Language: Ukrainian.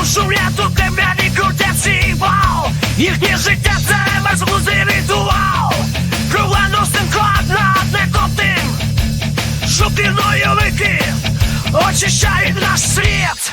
душу ляту кам'яні крутяці вал Їхнє життя це безглузий ритуал. Кровленосим кладна не котим Жовті вики очищають наш світ.